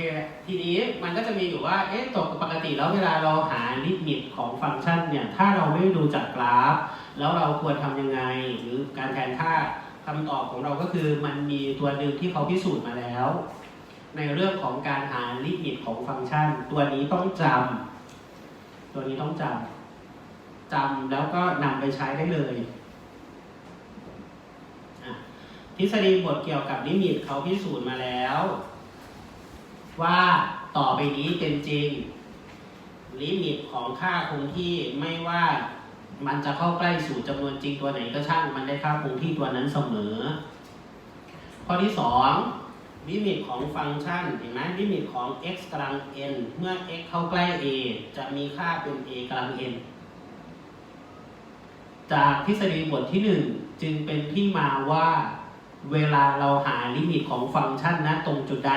เคทีนี้มันก็จะมีอยู่ว่าเอ๊ะตกปกติแล้วเวลาเราหาลิมิตของฟังก์ชันเนี่ยถ้าเราไม่ดูจากกราฟ แล้วเราควรทำยังไง หรือการแทนค่าคำตอบของเราก็คือมันมีตัวหนึ่งที่เขาพิสูจน์มาแล้ว ในเรื่องของการหาลิมิตของฟังก์ชัน ตัวนี้ต้องจำตัวนี้ต้องจำจำแล้วก็นำไปใช้ได้เลยทฤษฎีบทเกี่ยวกับลิมิตเขาพิสูจน์มาแล้ว ว่าต่อไปนี้เป็นจริง ลิมิตของค่าคงที่ไม่ว่ามันจะเข้าใกล้สู่จำนวนจริงตัวไหนก็ช่างมันได้ค่าคงที่ตัวนั้นเสมอ ข้อที่สองลิมิตของฟังก์ชันเห็นไหมลิมิตของ x กำลัง n เมื่อ x เข้าใกล้ a จะมีค่าเป็น a กำลัง n จากทฤษฎีบทที่หนึ่งจึงเป็นที่มาว่า เวลาเราหาลิมิตของฟังก์ชันณตรงจุดใด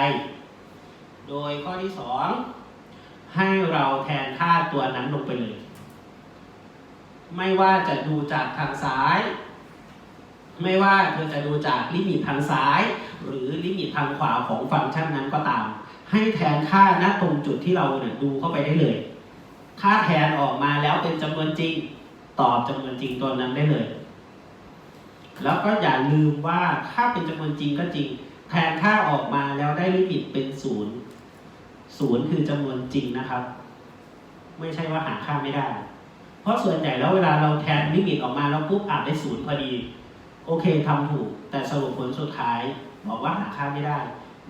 โดยข้อที่สองให้เราแทนค่าตัวนั้นลงไปเลย ไม่ว่าจะดูจากทางซ้าย ไม่ว่าเธอจะดูจากลิมิตทางซ้าย หรือลิมิตทางขวาของฟังก์ชันนั้นก็ตาม ให้แทนค่าณตรงจุดที่เราเนี่ยดูเข้าไปได้เลยถ้าแทนออกมาแล้วเป็นจำนวนจริง ตอบจำนวนจริงตัวนั้นได้เลย แล้วก็อย่าลืมว่าถ้าเป็นจำนวนจริงก็จริง แทนค่าออกมาแล้วได้ลิมิตเป็นศูนย์ ศูนย์คือจำนวนจริงนะครับ ไม่ใช่ว่าหาค่าไม่ได้ เพราะส่วนใหญ่แล้วเวลาเราแทนลิมิตออกมาแล้วปุ๊บอ่านได้ศูนย์พอดี โอเคทำถูก แต่สรุปผลสุดท้าย บอกว่าหาค่าไม่ได้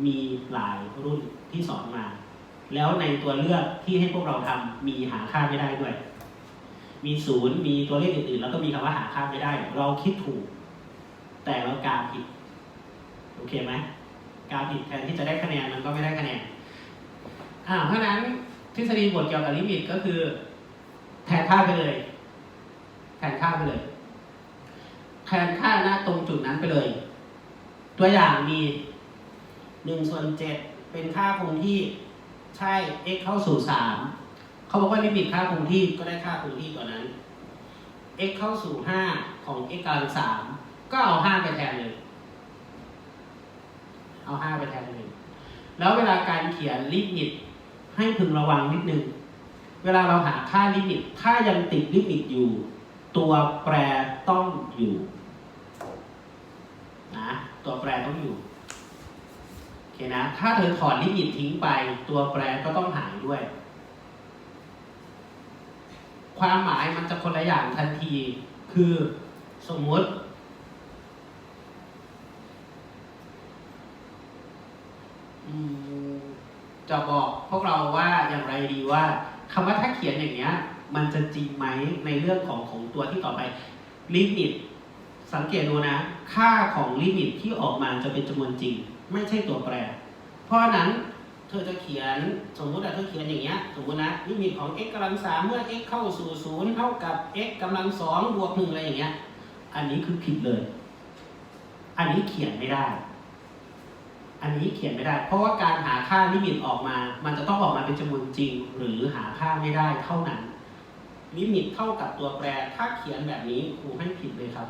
มีหลายรุ่นที่สอนมา แล้วในตัวเลือกที่ให้พวกเราทำมีหาค่าไม่ได้ด้วย มีศูนย์มีตัวเลขอื่นๆ แล้วก็มีคำว่าหาค่าไม่ได้ เราคิดถูก แต่เรากาผิด โอเคไหมกาผิดแทนที่จะได้คะแนนมันก็ไม่ได้คะแนน อ่าเพราะนั้นทฤษฎีบทเกี่ยวกับลิมิตก็คือ แทนค่าไปเลย แทนค่าไปเลย แทนค่าหน้าตรงจุดนั้นไปเลย ตัวอย่างมีหนึ่งส่วนเจ็ดเป็นค่าคงที่ใช่ x เข้าสู่สามเขาบอกว่าลิมิตค่าคงที่ก็ได้ค่าคงที่ตัวนั้น x เข้าสู่ห้าของ x กำลังสามก็เอาห้าไปแทนเลย เอาห้าไปแทนเลย แล้วเวลาการเขียนลิมิต ให้พึงระวังนิดนึง เวลาเราหาค่าลิมิต ถ้ายังติดลิมิตอยู่ ตัวแปรต้องอยู่นะตัวแปรต้องอยู่โอเคนะ ถ้าเธอถอดลิมิตทิ้งไป ตัวแปรก็ต้องหายด้วย ความหมายมันจะคนละอย่างทันที คือสมมติอืม จะบอกพวกเราว่าอย่างไรดีว่าคำว่าถ้าเขียนอย่างเงี้ย มันจะจริงไหมในเรื่องของของตัวที่ต่อไปลิมิตสังเกตดูนะ ค่าของลิมิตที่ออกมาจะเป็นจำนวนจริง ไม่ใช่ตัวแปร เพราะนั้นเธอจะเขียนสมมุติว่าเธอเขียนอย่างเงี้ยสมมตินะลิมิตของ x กำลังสามเมื่อ x เข้าสู่ศูนย์เท่ากับ x กำลังสองบวกหนึ่งอะไรอย่างเงี้ย อันนี้คือผิดเลย อันนี้เขียนไม่ได้ อันนี้เขียนไม่ได้ เพราะว่าการหาค่าลิมิตออกมา มันจะต้องออกมาเป็นจำนวนจริง หรือหาค่าไม่ได้เท่านั้น ลิมิตเท่ากับตัวแปร ถ้าเขียนแบบนี้ครูให้ผิดเลยครับ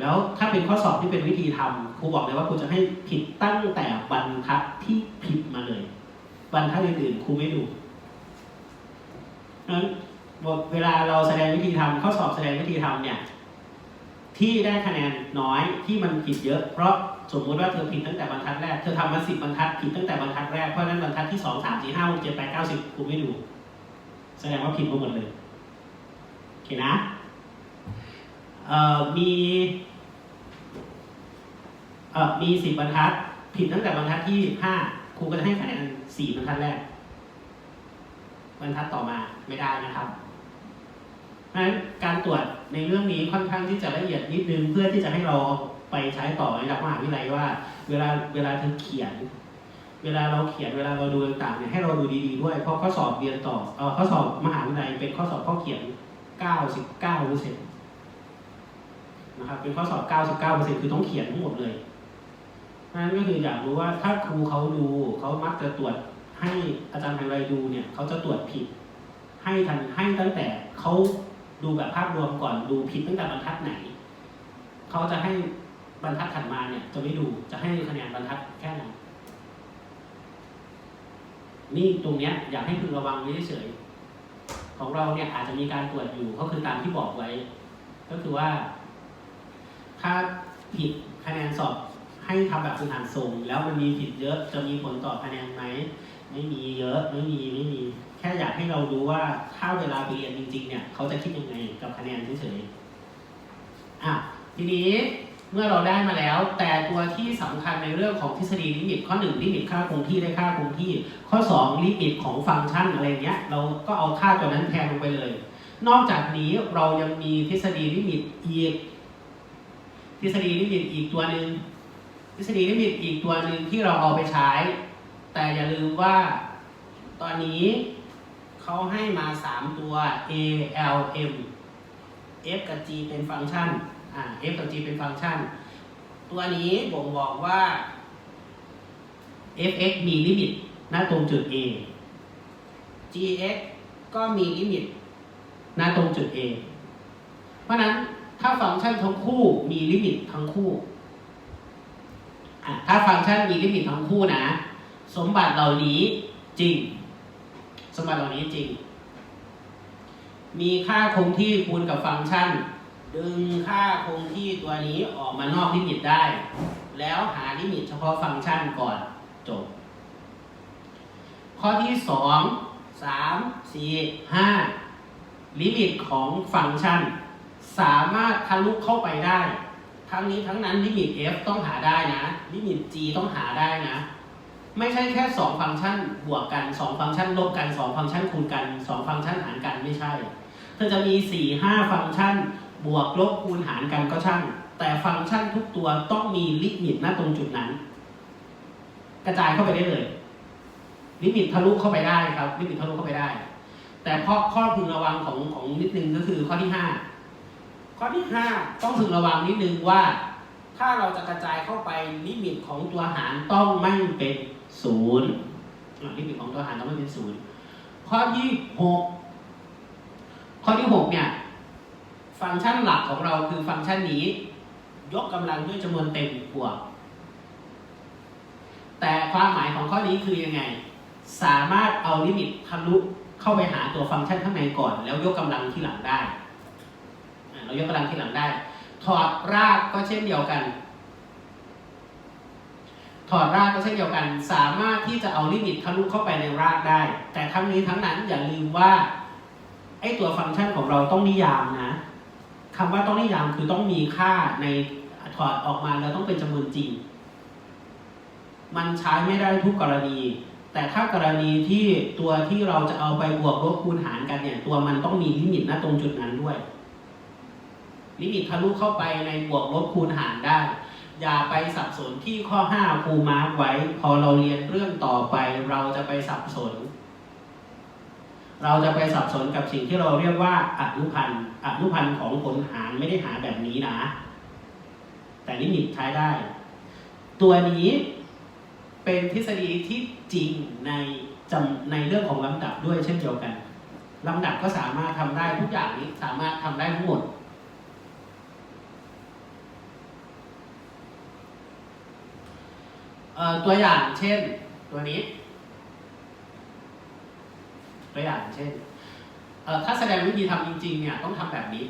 แล้วถ้าเป็นข้อสอบที่เป็นวิธีทำครูบอกเลยว่าครูจะให้ผิดตั้งแต่บรรทัดที่ผิดมาเลยบรรทัดอื่นๆครูไม่ดูนั้นเวลาเราแสดงวิธีทำข้อสอบแสดงวิธีทำเนี่ยที่ได้คะแนนน้อยที่มันผิดเยอะ เพราะ สมมุติว่าเธอผิดตั้งแต่บรรทัดแรก เธอทำมาสิบบรรทัดผิดตั้งแต่บรรทัดแรก เพราะนั้นบรรทัดที่สองสามสี่ห้าหกเจ็ดแปดเก้าสิบครูไม่ดู แสดงว่าผิดมาหมดเลย โอเคนะ เอ่อ มี เอ่อ มีสิบบรรทัด ผิดตั้งแต่บรรทัดที่ห้าครูก็จะให้คะแนนสี่บรรทัดแรก บรรทัดต่อมาไม่ได้นะครับ เพราะฉะนั้นการตรวจในเรื่องนี้ค่อนข้างที่จะละเอียดนิดนึงเพื่อที่จะให้เราไปใช้ต่อในระดับมหาวิทยาลัยว่า เวลาเวลาเธอเขียน เวลาเราเขียนเวลาเราดูต่างๆเนี่ยให้เราดูดีๆด้วย เพราะข้อสอบเรียนต่อเอ่อข้อสอบมหาวิทยาลัยเป็นข้อสอบข้อเขียน 99เปอร์เซ็นต์นะครับเป็นข้อสอบ 99เปอร์เซ็นต์คือต้องเขียนทั้งหมดเลยนั้นก็คืออยากรู้ว่าถ้าครูเขาดูเขามักจะตรวจให้อาจารย์ทางไรดูเนี่ยเขาจะตรวจผิด ให้ทันให้ตั้งแต่เขา ดูแบบภาพรวมก่อนดูผิดตั้งแต่บรรทัดไหน เขาจะให้บรรทัดถัดมาเนี่ย จะไม่ดูจะให้คะแนนบรรทัดแค่นั้นนี่ตรงเนี้ยอยากให้พึงระวังไว้เฉยของเราเนี่ยอาจจะมีการตรวจอยู่ก็คือตามที่บอกไว้ ก็คือว่า ถ้าผิดคะแนนสอบ ให้ทำแบบฝึกหัดส่งแล้วมันมีผิดเยอะจะมีผลต่อคะแนนไหมไม่มีเยอะไม่มีไม่มี แค่อยากให้เราดูว่าถ้าเวลาไปเรียนจริง ๆ เนี่ยเขาจะคิดยังไงกับคะแนนเฉยๆอะทีนี้เมื่อเราได้มาแล้ว แต่ตัวที่สำคัญในเรื่องของทฤษฎีลิมิตข้อ1ลิมิตค่าคงที่ได้ค่าคงที่ ข้อ 2 ลิมิตของฟังก์ชันอะไรเงี้ย เราก็เอาค่าตัวนั้นแทนลงไปเลย นอกจากนี้เรายังมีทฤษฎีลิมิตอีกทฤษฎีลิมิตอีกตัวหนึ่ง ทฤษฎีลิมิตอีกตัวหนึ่งที่เราเอาไปใช้ แต่อย่าลืมว่าตอนนี้เขาให้มา 3 ตัว a l m f กับ g เป็นฟังก์ชันอ่า f กับ g เป็นฟังก์ชัน ตัวนี้บ่งบอกว่า f(x) มีลิมิตณตรงจุด a g(x) ก็มีลิมิตณตรงจุด a เพราะนั้นถ้าฟังก์ชันทั้งคู่มีลิมิตทั้งคู่ ถ้าฟังก์ชันมีลิมิตทั้งคู่นะ สมบัติเหล่านี้จริง สมบัติเหล่านี้จริง มีค่าคงที่คูณกับฟังก์ชัน ดึงค่าคงที่ตัวนี้ออกมานอกลิมิตได้ แล้วหาลิมิตเฉพาะฟังก์ชันก่อนจบ ข้อที่สองสามสี่ห้าลิมิตของฟังก์ชัน สามารถทะลุเข้าไปได้ ทั้งนี้ทั้งนั้นลิมิต f ต้องหาได้นะลิมิต g ต้องหาได้นะ ไม่ใช่แค่ 2 ฟังก์ชันบวกกัน 2 ฟังก์ชันลบกัน 2 ฟังก์ชันคูณกัน 2 ฟังก์ชันหารกันไม่ใช่ เธอจะมี 4 5 ฟังก์ชันบวกลบคูณหารกันก็ช่าง แต่ฟังก์ชันทุกตัวต้องมีลิมิตณตรงจุดนั้น กระจายเข้าไปได้เลย ลิมิตทะลุเข้าไปได้ครับลิมิตทะลุเข้าไปได้ แต่ข้อข้อพึงระวังของของนิดนึงก็คือข้อที่5 ข้อที่ 5 ต้องพึงระวังนิดนึงว่า ถ้าเราจะกระจายเข้าไปลิมิตของตัวหารต้องไม่เป็นศูนย์ลิมิตของตัวหารต้องไม่เป็นศูนย์ข้อที่ 6 ข้อที่ 6 เนี่ย ฟังก์ชันหลักของเราคือฟังก์ชันนี้ ยกกำลังด้วยจำนวนเต็มบวก แต่ความหมายของข้อนี้คือยังไง สามารถเอาลิมิตทะลุเข้าไปหาตัวฟังก์ชันข้างในก่อน แล้วยกกำลังที่หลังได้ เรายกกำลังที่หลังได้ ถอดรากก็เช่นเดียวกัน ถอดรากก็เช่นเดียวกัน สามารถที่จะเอาลิมิตทะลุเข้าไปในรากได้ แต่ทั้งนี้ทั้งนั้นอย่าลืมว่าไอ้ตัวฟังก์ชันของเราต้องนิยามนะคำว่าต้องนิยามคือต้องมีค่าในถอดออกมาแล้วต้องเป็นจำนวนจริง มันใช้ไม่ได้ทุกกรณีแต่ถ้ากรณีที่ตัวที่เราจะเอาไปบวกลบคูณหารกันเนี่ย ตัวมันต้องมีลิมิตณตรงจุดนั้นด้วย ลิมิตทะลุเข้าไปในบวกลบคูณหารได้ อย่าไปสับสนที่ข้อ 5 ครูมาร์กไว้ พอเราเรียนเรื่องต่อไป เราจะไปสับสน เราจะไปสับสนกับสิ่งที่เราเรียกว่าอนุพันธ์อนุพันธ์ของผลหารไม่ได้หาแบบนี้นะ แต่ลิมิตใช้ได้ ตัวนี้เป็นทฤษฎีที่จริงในจำในเรื่องของลำดับด้วยเช่นเดียวกันลำดับก็สามารถทำได้ทุกอย่างนี้สามารถทำได้ทั้งหมด เอ่อ ตัวอย่างเช่นตัวนี้ ตัวอย่างเช่นถ้าแสดงวิธีทำจริง ๆ เนี่ยต้องทำแบบนี้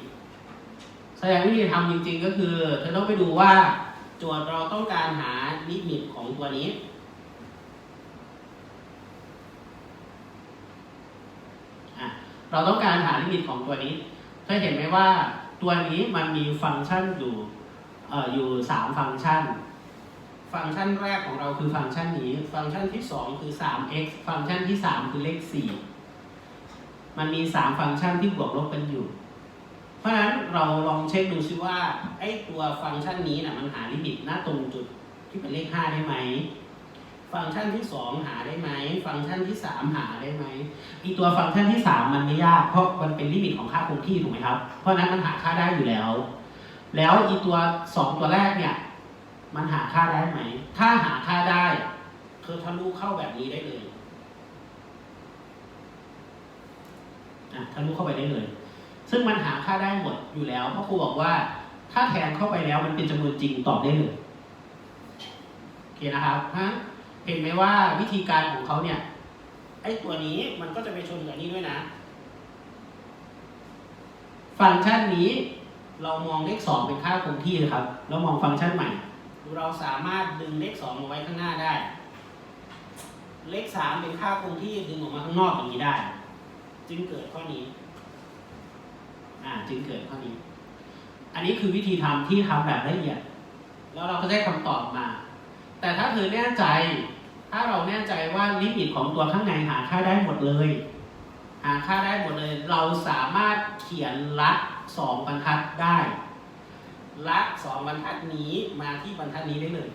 แสดงวิธีทำจริง ๆ ก็คือเธอต้องไปดูว่าโจทย์เราต้องการหาลิมิตของตัวนี้เราต้องการหาลิมิตของตัวนี้เธอเห็นไหมว่าตัวนี้มันมีฟังก์ชันอยู่อออยู่สามฟังก์ชัน ฟังก์ชันแรกของเราคือฟังก์ชันนี้ ฟังก์ชันที่ 2 คือ 3x ฟังก์ชันที่ 3 คือเลข 4 มันมี 3 ฟังก์ชันที่บวกลบกันอยู่ เพราะฉะนั้นเราลองเช็คดูซิว่าไอ้ตัวฟังก์ชันนี้นะมันหาลิมิตหน้าตรงจุดที่เป็นเลข 5 ได้ไหม ฟังก์ชันที่ 2 หาได้ไหม ฟังก์ชันที่ 3 หาได้ไหมอีตัวฟังก์ชันที่ 3 มันไม่ยากเพราะมันเป็นลิมิตของค่าคงที่ถูกไหมครับ เพราะฉะนั้นมันหาค่าได้อยู่แล้ว แล้วอีตัว 2 ตัวแรกเนี่ย มันหาค่าได้ไหม ถ้าหาค่าได้เธอทะลุเข้าแบบนี้ได้เลยอะทะลุเข้าไปได้เลย ซึ่งมันหาค่าได้หมดอยู่แล้วเพราะครูบอกว่า ถ้าแทนเข้าไปแล้วมันเป็นจำนวนจริงตอบได้เลยโอเคนะครับฮะเห็นไหมว่าวิธีการของเขาเนี่ย ไอ้ตัวนี้มันก็จะไปชนกับนี้ด้วยนะ ฟังก์ชันนี้เรามองเลขสองเป็นค่าคงที่นะครับ แล้วมองฟังก์ชันใหม่ เราสามารถดึงเลขสองมาไว้ข้างหน้าได้ เลขสามเป็นค่าคงที่ดึงออกมาข้างนอกอย่างนี้ได้ จึงเกิดข้อนี้ อ่า จึงเกิดข้อนี้ อันนี้คือวิธีทำที่ทำแบบละเอียด แล้วเราก็ได้คำตอบมา แต่ถ้าเธอแน่ใจ ถ้าเราแน่ใจว่าลิมิตของตัวข้างในหาค่าได้หมดเลย หาค่าได้หมดเลย เราสามารถเขียนลัดสองบรรทัดได้ ลัดสองบรรทัดนี้มาที่บรรทัดนี้ได้เลย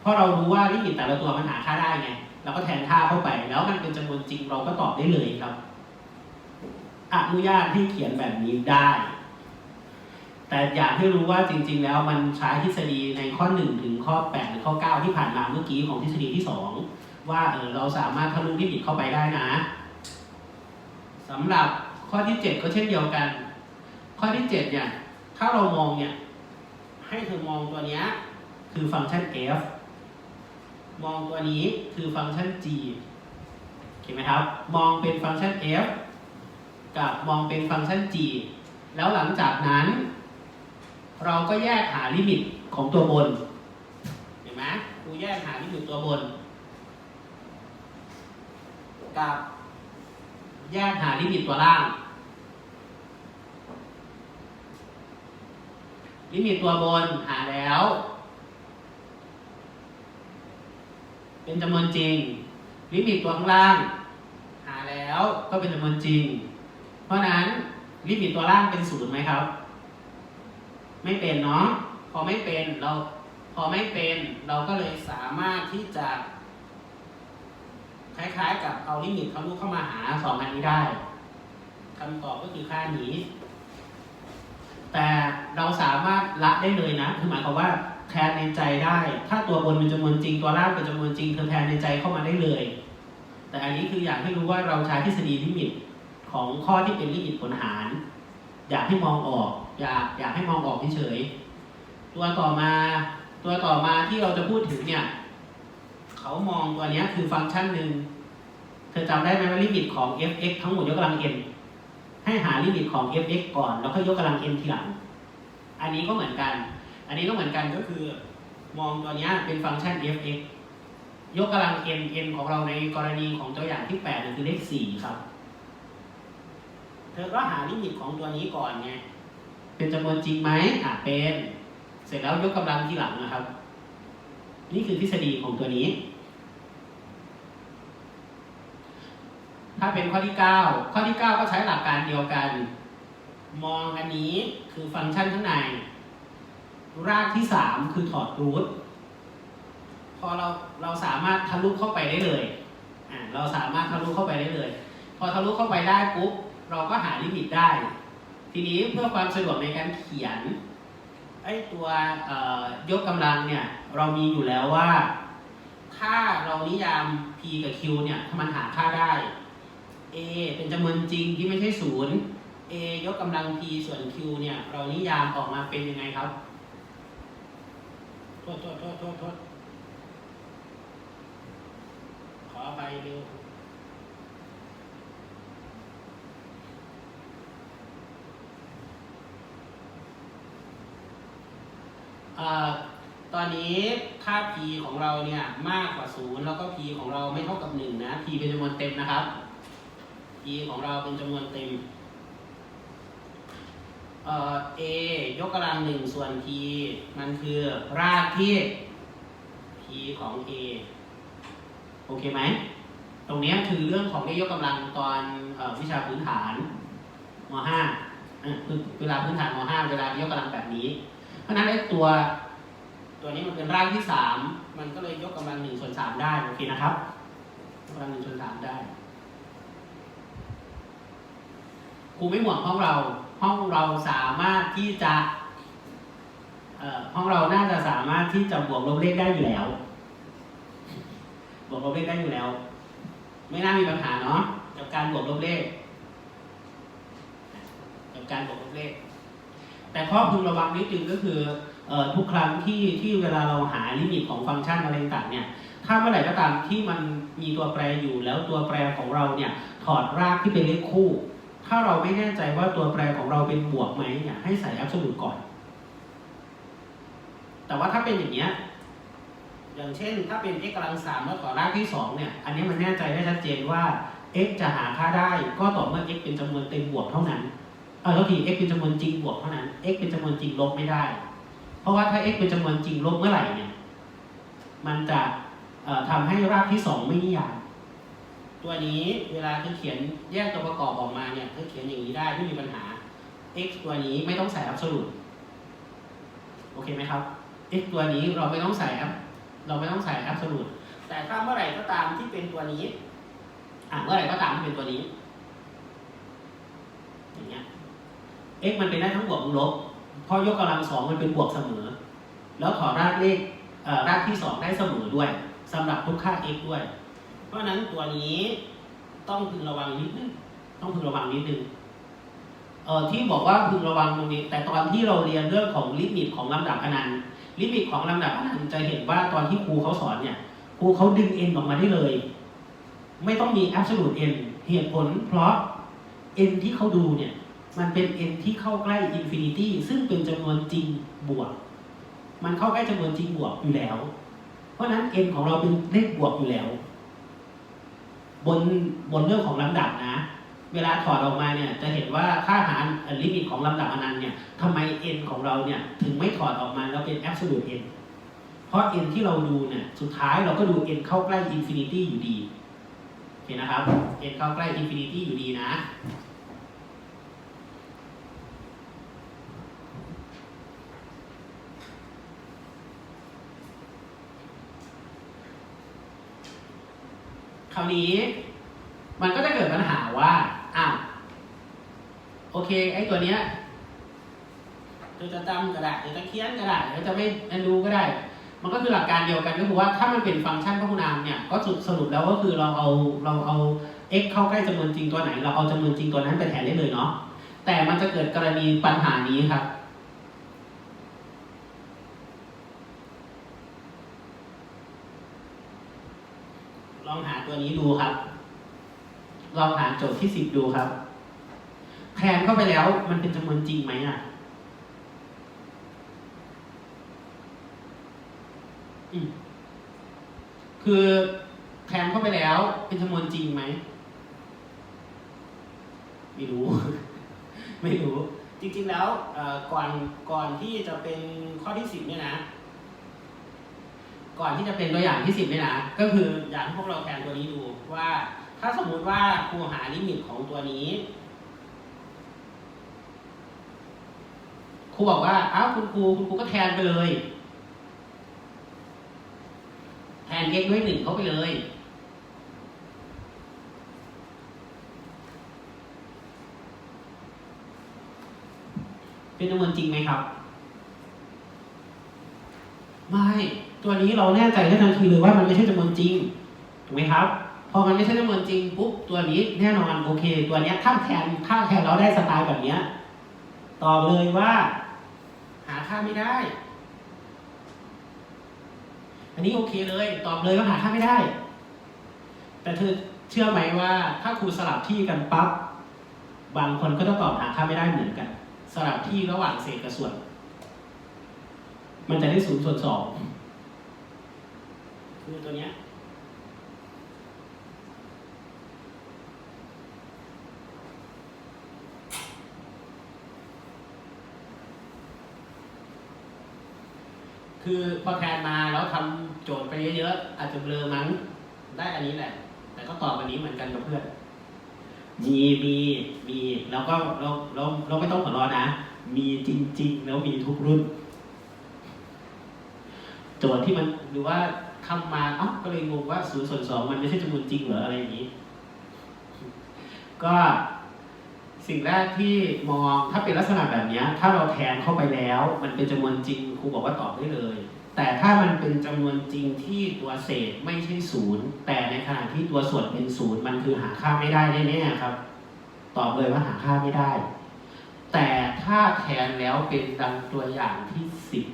เพราะเรารู้ว่าลิมิตแต่ละตัวมันหาค่าได้ไงเราก็แทนค่าเข้าไป แล้วมันเป็นจำนวนจริงเราก็ตอบได้เลยครับ อนุญาตให้เขียนแบบนี้ได้ แต่อยากให้รู้ว่าจริง ๆ แล้วมันใช้ทฤษฎีในข้อ 1 ถึงข้อ 8 หรือข้อ 9 ที่ผ่านมาเมื่อกี้ของทฤษฎีที่ 2 ว่าเออเราสามารถทะลุลิมิตเข้าไปได้นะสำหรับข้อที่ 7 ก็เช่นเดียวกัน ข้อที่ 7 เนี่ย ถ้าเรามองเนี่ยให้เธอมองตัวเนี้ยคือฟังก์ชัน f มองตัวนี้คือฟังก์ชัน g เห็นไหมครับ มองเป็นฟังก์ชัน f กับมองเป็นฟังก์ชัน g แล้วหลังจากนั้น เราก็แยกหาลิมิตของตัวบน เห็นไหมครูแยกหาลิมิตตัวบน กับแยกหาลิมิตตัวล่าง ลิมิตตัวบนหาแล้ว เป็นจำนวนจริง ลิมิตตัวข้างล่าง หาแล้วก็เป็นจำนวนจริง เพราะนั้นลิมิตตัวล่างเป็นศูนย์ไหมครับ ไม่เป็นเนาะพอไม่เป็นเราพอไม่เป็นเราก็เลยสามารถที่จะ คล้ายๆ กับเอาลิมิตทะลุเข้ามาหาสองอันนี้ได้คำตอบก็คือค่านี้ แต่เราสามารถละได้เลยนะ คือหมายความว่าแทนในใจได้ ถ้าตัวบนเป็นจำนวนจริง ตัวล่างเป็นจำนวนจริงเธอแทนในใจเข้ามาได้เลย แต่อันนี้คืออยากให้รู้ว่าเราใช้ทฤษฎีลิมิตของข้อที่เป็นลิมิตผลหาร อยากให้มองออก อยากอยากให้มองออกเฉยตัวต่อมาตัวต่อมาที่เราจะพูดถึงเนี่ยเขามองตัวนี้คือฟังก์ชันหนึ่งเธอจำได้ไหมว่าลิมิตของ f(x) ทั้งหมดยกกำลัง n ให้หาลิมิตของ f(x) ก่อน แล้วก็ยยกกำลัง n ทีหลัง อันนี้ก็เหมือนกัน อันนี้ก็เหมือนกันก็คือ มองตัวนี้เป็นฟังก์ชัน f(x) ยกกำลัง n n ของเราในกรณีของตัวอย่างที่8นี่ยคือเลข4ครับ เธอก็หาลิมิตของตัวนี้ก่อนไง เป็นจำนวนจริงไหมอะเป็น เสร็จแล้วยกกำลังทีหลังนะครับ นี่คือทฤษฎีของตัวนี้ ถ้าเป็นข้อที่ 9 ข้อที่ 9 ก็ใช้หลักการเดียวกัน มองอันนี้คือฟังก์ชันข้างใน รากที่ 3 คือถอดรูทพอเราเราสามารถทะลุเข้าไปได้เลยอ่าเราสามารถทะลุเข้าไปได้เลย พอทะลุเข้าไปได้ปุ๊บเราก็หาลิมิตได้ ทีนี้เพื่อความสะดวกในการเขียนไอ้ตัวยกกำลังเนี่ยเรามีอยู่แล้วว่าถ้าเรานิยาม p กับ q เนี่ยถ้ามันหาค่าได้ a เป็นจำนวนจริงที่ไม่ใช่ศูนย์ a ยกกำลัง p ส่วน q เนี่ย เรานิยามออกมาเป็นยังไงครับโทษโทษโทษโทษโทษขอไปเร็วเอ่อตอนนี้ค่า p ของเราเนี่ยมากกว่า 0 แล้วก็ p ของเราไม่เท่ากับ 1 นะ p เป็นจำนวนเต็มนะครับ p ของเราเป็นจำนวนเต็มเอ่อ a ยกกำลัง1ส่วน p มันคือรากที่ p ของ a โอเคไหม ตรงนี้คือเรื่องของเลขยกกำลังตอนออวิชาพื้นฐานม .5 เออคือเวลาพื้นฐานม .5 เวลายกกำลังแบบนี้ เพราะนั้นไอ้ตัวตัวนี้มันเป็นรางที่สามมันก็เลยยกกำลังหนึ่งส่วนสามได้ โอเคนะครับยกกำลังหนึ่งส่วนสามได้ ครูไม่ห่วงห้องเราห้องเราสามารถที่จะห้องเราน่าจะสามารถที่จะบวกลบเลขได้อยู่แล้ว บวกลบเลขได้อยู่แล้ว ไม่น่ามีปัญหาเนาะกับการบวกลบเลข กับการบวกลบเลข แต่ข้อพึงระวังนิดนึงก็คืออทุกครั้งที่ที่เวลาเราหาลิมิตของฟังก์ชันอะไรต่างเนี่ย ถ้าเมื่อไหร่ก็ตามที่มันมีตัวแปรอยู่แล้วตัวแปรของเราเนี่ยถอดรากที่เป็นเลขคู่ ถ้าเราไม่แน่ใจว่าตัวแปรของเราเป็นบวกไหมเนี่ยให้ใส่ absolute ก่อน แต่ว่าถ้าเป็นอย่างเนี้ยอย่างเช่น ถ้าเป็น x กำลังสามแล้วต่อรากที่สองเนี่ย อันนี้มันแน่ใจได้ชัดเจนว่า x จะหาค่าได้ก็ต่อเมื่อ x เป็นจำนวนเต็มบวกเท่านั้น เออแล้วที x เป็นจำนวนจริงบวกเท่านั้น x เป็นจำนวนจริงลบไม่ได้ เพราะว่าถ้า x เป็นจำนวนจริงลบเมื่อไหร่เนี่ย มันจะเอ่อทำให้รากที่สองไม่นิยาม ตัวนี้เวลาเธอเขียนแยกตัวประกอบออกมาเนี่ยเธอเขียนอย่างนี้ได้ไม่มีปัญหา x ตัวนี้ไม่ต้องใส่ absolute โอเคไหมครับ x ตัวนี้เราไม่ต้องใส่ ab- เราไม่ต้องใส่ absolute แต่ถ้าเมื่อไหร่ก็ตามที่เป็นตัวนี้อะเมื่อไหร่ก็ตามที่เป็นตัวนี้อย่างเงี้ย x มันเป็นได้ทั้งบวกทั้งลบเพราะยกกำลังสองมันเป็นบวกเสมอ แล้วถอรากเลขเอ่อรากที่สองได้เสมอด้วยสำหรับทุกค่า x ด้วย เพราะฉะนั้นตัวนี้ต้องพึงระวังนิดนึงต้องพึงระวังนิดนึงเอ่อที่บอกว่าพึงระวังตรงนี้ แต่ตอนที่เราเรียนเรื่องของลิมิตของลำดับอนันต์ลิมิตของลำดับอนันต์จะเห็นว่าตอนที่ครูเขาสอนเนี่ยครูเขาดึง n ออกมาได้เลย ไม่ต้องมี absolute n เหตุผลเพราะ n ที่เขาดูเนี่ยมันเป็น n ที่เข้าใกล้ infinity ซึ่งเป็นจำนวนจริงบวก มันเข้าใกล้จำนวนจริงบวกอยู่แล้ว เพราะฉะนั้น n ของเราเป็นเลขบวกอยู่แล้ว บนบนเรื่องของลำดับนะ เวลาถอดออกมาเนี่ยจะเห็นว่าค่าหารลิมิตของลำดับอนันต์เนี่ยทำไม n ของเราเนี่ยถึงไม่ถอดออกมาแล้วเป็น absolute n เพราะ n ที่เราดูเนี่ยสุดท้ายเราก็ดู n เข้าใกล้ infinity อยู่ดี โอเคนะครับ n เข้าใกล้ infinity อยู่ดีนะาวนี้ มันก็จะเกิดปัญหาว่าอ้าวโอเค ไอ้ตัวเนี้ยเธอจะจำก็ได้เธอจะเขียนก็ได้เธอจะไม่ไม่รู้ก็ได้ มันก็คือหลักการเดียวกันก็คือว่าถ้ามันเป็นฟังก์ชันพหุนามเนี่ยก็สุดสรุปแล้วก็คือเราเอาเราเอา x เข้าใกล้จำนวนจริงตัวไหน เราเอาจำนวนจริงตัวนั้นไปแทนได้เลยเนาะแต่มันจะเกิดกรณีปัญหานี้ครับ ลองหาตัวนี้ดูครับ ลองหาโจทย์ที่สิบดูครับแทนเข้าไปแล้วมันเป็นจำนวนจริงไหมอะ คือแทนเข้าไปแล้วเป็นจำนวนจริงไหม ไม่รู้ ไม่รู้ จริงๆแล้วก่อนก่อนที่จะเป็นข้อที่สิบเนี่ยนะ ก่อนที่จะเป็นตัวอย่างที่สิบเนี่ยนะก็คืออยากให้พวกเราแทนตัวนี้ดูว่า ถ้าสมมุติว่าครูหาลิมิตของตัวนี้ครูบอกว่าอ้าวคุณครูคุณครูก็แทนไปเลย แทน x ด้วยหนึ่งเข้าไปเลยเป็นจำนวนจริงไหมครับ ไม่ตัวนี้เราแน่ใจได้ทันทีเลยว่ามันไม่ใช่จำนวนจริงถูกไหมครับ พอมันไม่ใช่จำนวนจริงปุ๊บตัวนี้แน่นอนโอเค ตัวนี้ถ้าแทนค่าแทนเราได้สไตล์แบบเนี้ยตอบเลยว่า หาค่าไม่ได้ อันนี้โอเคเลย ตอบเลยว่าหาค่าไม่ได้ แต่เธอเชื่อไหมว่า ถ้าครูสลับที่กันปั๊บบางคนก็ต้องตอบหาค่าไม่ได้เหมือนกัน สลับที่ระหว่างเศษกับส่วน มันจะได้ศูนย์ส่วนสองคือตัวเนี้ยคือพอแทนมาแล้วทำโจทย์ไปเยอะๆอาจจะเบลอมั้งได้อันนี้แหละ แต่ก็ตอบอันนี้เหมือนกันกับเพื่อน มีมีมีแล้วก็เราเราเราไม่ต้องหัวเร้อนนะ มีจริง ๆ แล้วมีทุกรุ่น โจทย์ที่มันหรือว่าทำมาเอ้าก็เลยงงว่าศูนย์ส่วนสองมันไม่ใช่จำนวนจริงเหรออะไรอย่างนี้ ก็สิ่งแรกที่มองถ้าเป็นลักษณะแบบนี้ถ้าเราแทนเข้าไปแล้ว มันเป็นจำนวนจริงครูบอกว่าตอบได้เลย แต่ถ้ามันเป็นจำนวนจริงที่ตัวเศษไม่ใช่ศูนย์แต่ในขณะที่ตัวส่วนเป็นศูนย์มันคือหาค่าไม่ได้แน่ๆครับ ตอบเลยว่าหาค่าไม่ได้ แต่ถ้าแทนแล้วเป็นดังตัวอย่างที่สิบ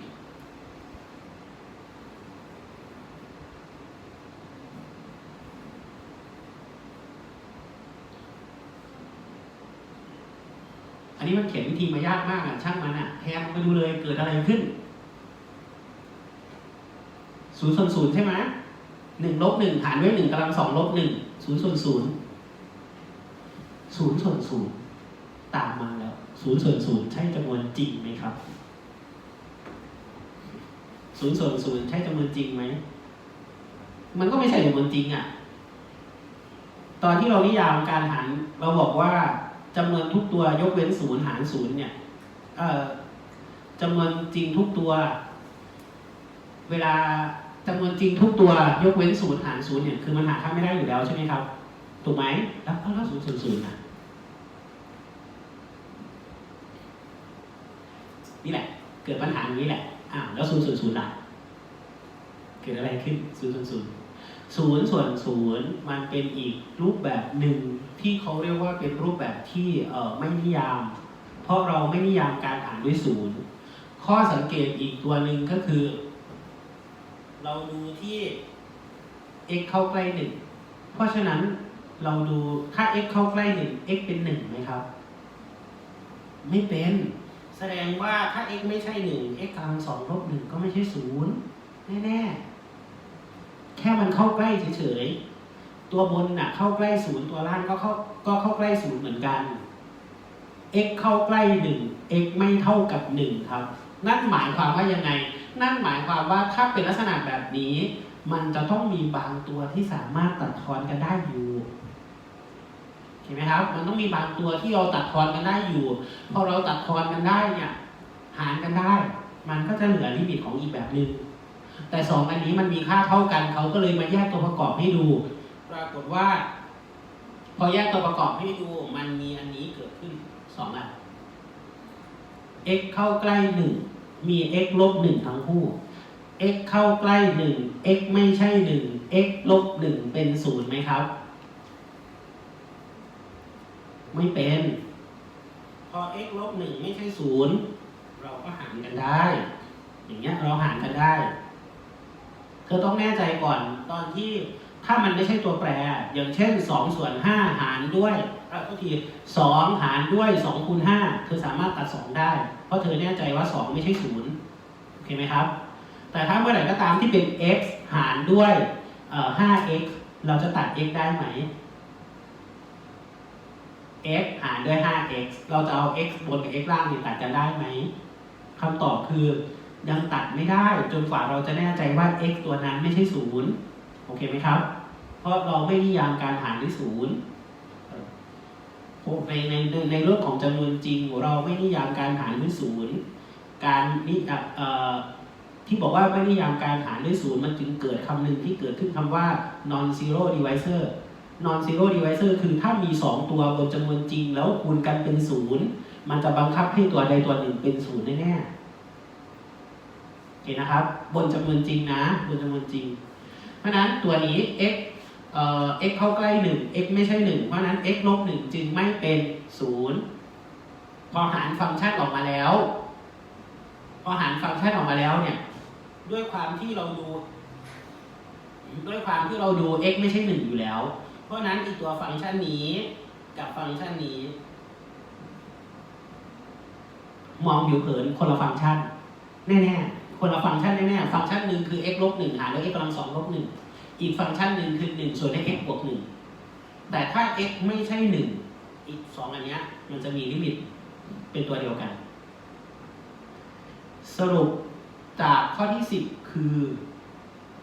อันี้มันเขียนวิธีมายากมากอะช่างมันอะแทนไปดูเลยเกิดอะไรขึ้นศูนย์ส่วนศูนย์ใช่ไหมหนึ่งลบหนึ่งหารด้วยหนึ่งกำลังสองลบหนึ่งศูนย์ส่วนศูนย์ศูนย์ส่วนศูนย์ตามมาแล้วศูนย์ส่วนศูนย์ใช่จำนวนจริงไหมครับศูนย์ส่วนศูนย์ใช่จำนวนจริงไหมมันก็ไม่ใช่จำนวนจริงอะ ตอนที่เรานิยามการหารเราบอกว่า จำนวนทุกตัวยกเว้นศูนย์หารศูนย์เนี่ยจำนวนจริงทุกตัว เวลาจำนวนจริงทุกตัวยกเว้นศูนย์หารศูนย์เนี่ยคือมันหาค่าไม่ได้อยู่แล้วใช่ไหมครับ ถูกไหมแล้วแล้วศูนย์ศูนย์ศูนย์นะนี่แหละ เกิดปัญหาอย่างนี้แหละอ้าวแล้วศูนย์ศูนย์ศูนย์ล่ะเกิดอะไรขึ้นศูนย์ศูนย์ศูนย์ ศูนย์ส่วนศูนย์มันเป็นอีกรูปแบบหนึ่งที่เขาเรียกว่าเป็นรูปแบบที่ไม่นิยาม เพราะเราไม่นิยามการอ่านด้วยศูนย์ข้อสังเกตอีกตัวหนึ่งก็คือ เราดูที่ x เข้าใกล้หนึ่งเพราะฉะนั้นเราดูถ้า x เข้าใกล้หนึ่ง x เป็นหนึ่งไหมครับ ไม่เป็น แสดงว่าถ้า x ไม่ใช่หนึ่ง x กำลังสองลบหนึ่งก็ไม่ใช่ศูนย์แน่ๆ แค่มันเข้าใกล้เฉยๆ ตัวบนน่ะ เข้าใกล้ศูนย์ตัวล่างก็เข้าก็เข้าใกล้ศูนย์เหมือนกัน x เข้าใกล้หนึ่ง x ไม่เท่ากับหนึ่งครับ นั่นหมายความว่ายังไง นั่นหมายความว่าถ้าเป็นลักษณะแบบนี้ มันจะต้องมีบางตัวที่สามารถตัดทอนกันได้อยู่เห็นไหมครับ มันต้องมีบางตัวที่เราตัดทอนกันได้อยู่ พอเราตัดทอนกันได้เนี่ย หารกันได้ มันก็จะเหลือลิมิตของอีกแบบหนึ่ง แต่สองอันนี้มันมีค่าเท่ากันเขาก็เลยมาแยกตัวประกอบให้ดู ปรากฏว่า พอแยกตัวประกอบให้ดูมันมีอันนี้เกิดขึ้นสองอัน x เข้าใกล้หนึ่งมี x ลบหนึ่งทั้งคู่ x เข้าใกล้หนึ่ง x ไม่ใช่หนึ่ง x ลบหนึ่งเป็นศูนย์ไหมครับ ไม่เป็น พอ x ลบหนึ่งไม่ใช่ศูนย์เราก็หารกันได้ อย่างเงี้ยเราหารกันได้ เธอต้องแน่ใจก่อนตอนที่ถ้ามันไม่ใช่ตัวแปร อย่างเช่น 2 ส่วน 5 หารด้วยก็ที2หารด้วย2คูณ5เธอสามารถตัด 2 ได้ เพราะเธอแน่ใจว่า 2 ไม่ใช่ศูนย์โอเคไหมครับ แต่ถ้าเมื่อไหร่ก็ตามที่เป็น x หารด้วยเอ่อ 5x เราจะตัด x ได้ไหม x หารด้วย 5x เราจะเอา x บนกับ x ล่างเนี่ยตัดกันได้ไหมคำตอบคือ ยังตัดไม่ได้จนกว่าเราจะแน่ใจว่า x ตัวนั้นไม่ใช่ศูนย์โอเคไหมครับ เพราะเราไม่นิยามการหารด้วยศูนย์ในในในในเรื่องของจำนวนจริง เราไม่นิยามการหารด้วยศูนย์การนิที่บอกว่าไม่นิยามการหารด้วยศูนย์มันจึงเกิดคำหนึ่งที่เกิดขึ้นคำว่า non zero divisor non zero divisor คือถ้ามี 2 ตัวบนจำนวนจริง แล้วคูณกันเป็นศูนย์มันจะบังคับให้ตัวใดตัวหนึ่งเป็นศูนย์แน่ๆ เคนะครับ บนจำนวนจริงนะ บนจำนวนจริง เพราะนั้นตัวนี้ x เอ่อ x เข้าใกล้ 1 x ไม่ใช่ 1 เพราะนั้น x ลบ1จึงไม่เป็น 0 พอหารฟังก์ชันออกมาแล้ว พอหารฟังก์ชันออกมาแล้วเนี่ย ด้วยความที่เราดู ด้วยความที่เราดู x ไม่ใช่ 1 อยู่แล้ว เพราะฉะนั้นอีกตัวฟังก์ชันนี้กับฟังก์ชันนี้มองอยู่เผินคนละฟังก์ชัน แน่ ๆ คนละฟังก์ชันแน่ๆฟังก์ชันหนึ่งคือ x ลบหนึ่งหารด้วย x กำลังสองลบหนึ่งอีกฟังก์ชันหนึ่งคือหนึ่งส่วนด้วย x บวกหนึ่งแต่ถ้า x ไม่ใช่หนึ่งอีกสองอันนี้ยมันจะมีลิมิตเป็นตัวเดียวกัน สรุปจากข้อที่สิบคือ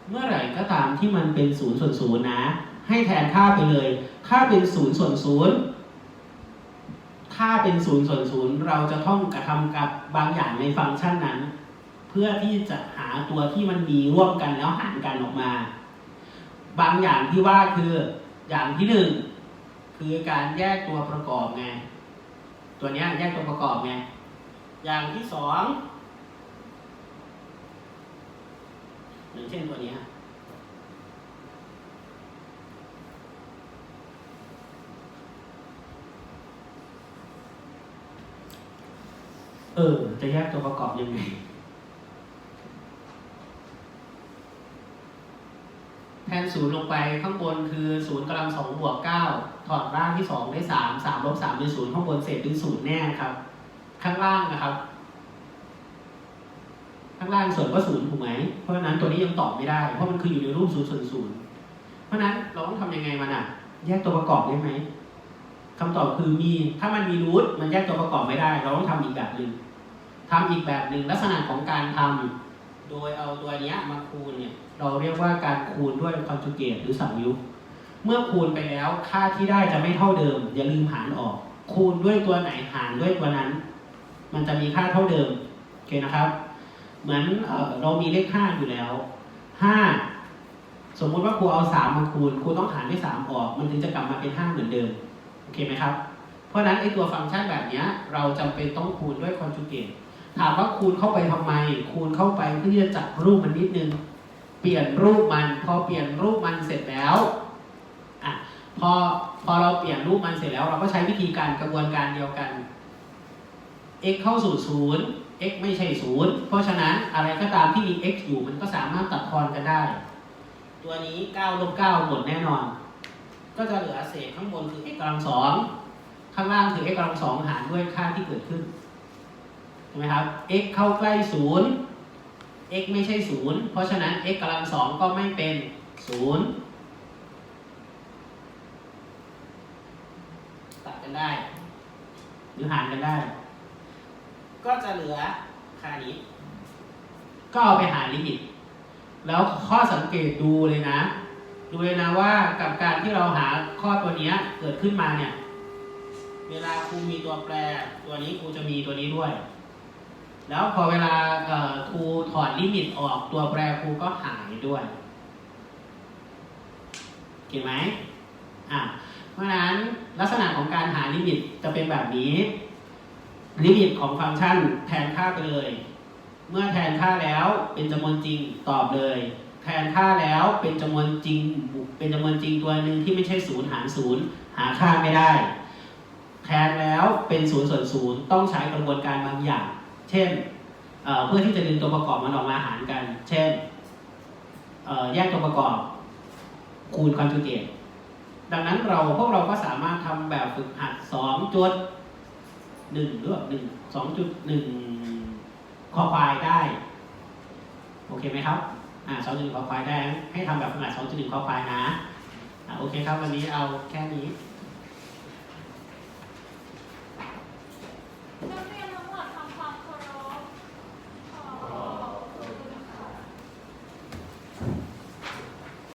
เมื่อไหร่ก็ตามที่มันเป็นศูนย์ส่วนศูนย์นะ ให้แทนค่าไปเลยถ้าเป็นศูนย์ส่วนศูนย์ถ้าเป็นศูนย์ส่วนศูนย์เราจะต้องกระทำกับบางอย่างในฟังก์ชันนั้น เพื่อที่จะหาตัวที่มันมีร่วมกันแล้วหารกันออกมา บางอย่างที่ว่าคืออย่างที่หนึ่งคือการแยกตัวประกอบไง ตัวนี้แยกตัวประกอบไง อย่างที่สองอย่างเช่นตัวนี้เออ จะแยกตัวประกอบยังไง แท นศูนย์ลงไปข้างบนคือศูนย์กำลังสองบวกเก้าถอดรากที่สองได้สามสามลบสามเป็นศูนย์ข้างบนเศษเป็นศูนย์แน่ครับ ข้างล่างนะครับ ข้างล่างส่วนก็ศูนย์ถูกไหมเพราะฉะนั้นตัวนี้ยังตอบไม่ได้ เพราะมันคืออยู่ในรูปศูนย์ส่วนศูนย์เพราะฉะนั้นเราต้องทำยังไงมันอะ แยกตัวประกอบได้ไหมคำตอบคือมี ถ้ามันมีรูทมันแยกตัวประกอบไม่ได้ เราต้องทำอีกแบบหนึ่งทำอีกแบบหนึ่งลักษณะของการทำ โดยเอาตัวนี้มาคูณเนี่ยเราเรียกว่าการคูณด้วยคอนจูเกตหรือสัมยุกต์เมื่อคูณไปแล้วค่าที่ได้จะไม่เท่าเดิม อย่าลืมหารออก คูณด้วยตัวไหนหารด้วยตัวนั้น มันจะมีค่าเท่าเดิมโอเคนะครับ เหมือนเอเรามีเลขห้าอยู่แล้วห้าสมมุติว่าครูเอาสามมาคูณครูต้องหารด้วยสามออก มันถึงจะกลับมาเป็นห้าเหมือนเดิมโอเคไหมครับ เพราะฉะนั้นไอ้ตัวฟังก์ชันแบบนี้เราจำเป็นต้องคูณด้วยคอนจูเกต ถามว่าคูณเข้าไปทำไม คูณเข้าไปเพื่อจะจับรูปมันนิดนึง เปลี่ยนรูปมันพอเปลี่ยนรูปมันเสร็จแล้วอะพอพอเราเปลี่ยนรูปมันเสร็จแล้ว เราก็ใช้วิธีการกระบวนการเดียวกัน x เข้าสู่ศูนย์ x ไม่ใช่ศูนย์เพราะฉะนั้นอะไรก็ตามที่มี x อยู่มันก็สามารถตัดทอนกันได้ ตัวนี้9ลบ9หมดแน่นอน ก็จะเหลือเศษข้างบนคือ x กำลังสองข้างล่างคือ x กำลังสองหารด้วยค่าที่เกิดขึ้น ช่ไหมครับ x เข้าใกล้ศูนย์ x ไม่ใช่ศูนย์เพราะฉะนั้น x กำลังสองก็ไม่เป็นศูนย์ตัดกันได้ หรือหารกันได้ ก็จะเหลือค่านี้ก็เอาไปหารลิมิต แล้วข้อสังเกตดูเลยนะ ดูเลยนะว่ากับการที่เราหาข้อตัวเนี้ยเกิดขึ้นมาเนี่ย เวลาครูมีตัวแปรตัวนี้ครูจะมีตัวนี้ด้วย แล้วพอเวลาครูถอดลิมิตออกตัวแปรครูก็หายด้วยโอเคไหมอะเพราะฉะนั้นลักษณะของการหาลิมิตจะเป็นแบบนี้ ลิมิตของฟังก์ชันแทนค่าไปเลย เมื่อแทนค่าแล้วเป็นจำนวนจริงตอบเลย แทนค่าแล้วเป็นจำนวนจริง เป็นจำนวนจริงตัวหนึ่งที่ไม่ใช่ศูนย์หารศูนย์หาค่าไม่ได้ แทนแล้วเป็นศูนย์ส่วนศูนย์ต้องใช้กระบวนการบางอย่าง เช่นเเพื่อที่จะดึงตัวประกอบมันออกมาหารกัน เช่นแยกตัวประกอบคูณคอนจูเกตดังนั้นเราพวกเราก็สามารถทำแบบฝึกหัดสองจุดหนึ่งหรือหนึ่งสองจุดหนึ่งคอควายได้ โอเคไหมครับอ่าสองจุดหนึ่งคอควายได้ ให้ทำแบบฝึกหัดสองจุดหนึ่งคอควายนะอ่าโอเคครับวันนี้เอาแค่นี้